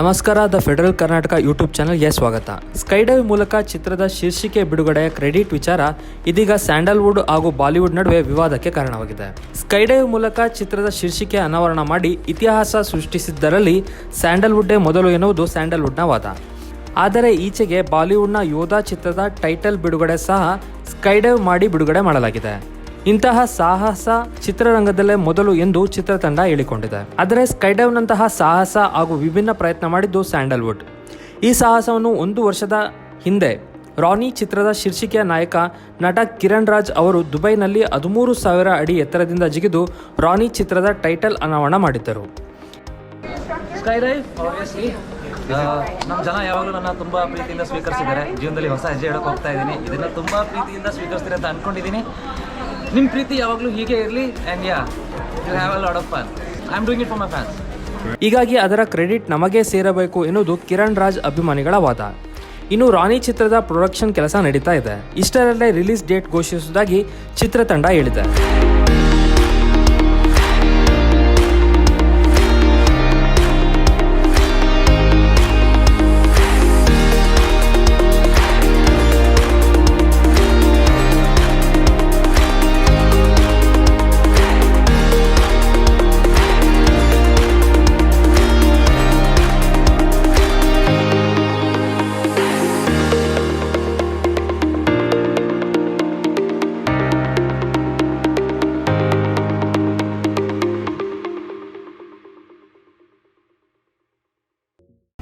ನಮಸ್ಕಾರ, the federal Karnataka YouTube ಚಾನಲ್ಗೆ ಸ್ವಾಗತ. ಸ್ಕೈಡೈವ್ ಮೂಲಕ ಚಿತ್ರದ ಶೀರ್ಷಿಕೆ ಬಿಡುಗಡೆಯ ಕ್ರೆಡಿಟ್ ವಿಚಾರ, ಇದೀಗ ಸ್ಯಾಂಡಲ್ವುಡ್ ಹಾಗೂ ಬಾಲಿವುಡ್ ನಡುವೆ ವಿವಾದಕ್ಕೆ ಕಾರಣವಾಗಿದೆ. ಸ್ಕೈಡೈವ್ ಮೂಲಕ ಚಿತ್ರದ ಶೀರ್ಷಿಕೆ ಅನಾವರಣ ಮಾಡಿ ಇತಿಹಾಸ ಸೃಷ್ಟಿಸಿದ್ದರಲ್ಲಿ ಸ್ಯಾಂಡಲ್ವುಡ್ಡೇ ಮೊದಲು ಎನ್ನುವುದು ಸ್ಯಾಂಡಲ್ವುಡ್ನ ವಾದ. ಆದರೆ ಈಚೆಗೆ ಬಾಲಿವುಡ್ನ ಯೋಧ ಚಿತ್ರದ ಟೈಟಲ್ ಬಿಡುಗಡೆ ಸಹ ಸ್ಕೈಡೈವ್ ಮಾಡಿ ಬಿಡುಗಡೆ ಮಾಡಲಾಗಿದೆ. ಇಂತಹ ಸಾಹಸ ಚಿತ್ರರಂಗದಲ್ಲೇ ಮೊದಲು ಎಂದು ಚಿತ್ರತಂಡ ಹೇಳಿಕೊಂಡಿದೆ. ಆದರೆ ಸ್ಕೈಡೈವ್ನಂತಹ ಸಾಹಸ ಹಾಗೂ ವಿಭಿನ್ನ ಪ್ರಯತ್ನ ಮಾಡಿದ್ದು ಸ್ಯಾಂಡಲ್ವುಡ್. ಈ ಸಾಹಸವನ್ನು ಒಂದು ವರ್ಷದ ಹಿಂದೆ ರಾನಿ ಚಿತ್ರದ ಶೀರ್ಷಿಕೆಯ ನಾಯಕ ನಟ ಕಿರಣ್ ರಾಜ್ ಅವರು ದುಬೈನಲ್ಲಿ ಹದಿಮೂರು ಸಾವಿರ ಅಡಿ ಎತ್ತರದಿಂದ ಜಿಗಿದು ರಾನಿ ಚಿತ್ರದ ಟೈಟಲ್ ಅನಾವರಣ ಮಾಡಿದ್ದರು. ನಮ್ಮ ಜನ ಯಾವಾಗಲೂ ನನ್ನ ತುಂಬ ಪ್ರೀತಿಯಿಂದ ಸ್ವೀಕರಿಸಿದ್ದಾರೆ. ಜೀವನದಲ್ಲಿ ಹೊಸ ಹೆಜ್ಜೆ ಇಡೋಕೆ ಹೋಗ್ತಾ ಇದ್ದೀನಿ. ಇದನ್ನು ತುಂಬ ಪ್ರೀತಿಯಿಂದ ಸ್ವೀಕರಿಸ್ತೀನಿ ಅಂತ ಅಂದ್ಕೊಂಡಿದ್ದೀನಿ ನಿಮ್ಮ ಪ್ರೀತಿ ಯಾವಾಗಲೂ ಹೀಗೆ ಇರಲಿ and yeah you have a off I am doing it for my fans ಹೀಗಾಗಿ ಅದರ ಕ್ರೆಡಿಟ್ ನಮಗೆ ಸೇರಬೇಕು ಎನ್ನುವುದು ಕಿರಣ್ ರಾಜ್ ಅಭಿಮಾನಿಗಳ ವಾದ. ಇನ್ನು ರಾಣಿ ಚಿತ್ರದ ಪ್ರೊಡಕ್ಷನ್ ಕೆಲಸ ನಡೀತಾ ಇದೆ. ಇಷ್ಟರಲ್ಲೇ ರಿಲೀಸ್ ಡೇಟ್ ಘೋಷಿಸುವುದಾಗಿ ಚಿತ್ರತಂಡ ಹೇಳಿದೆ.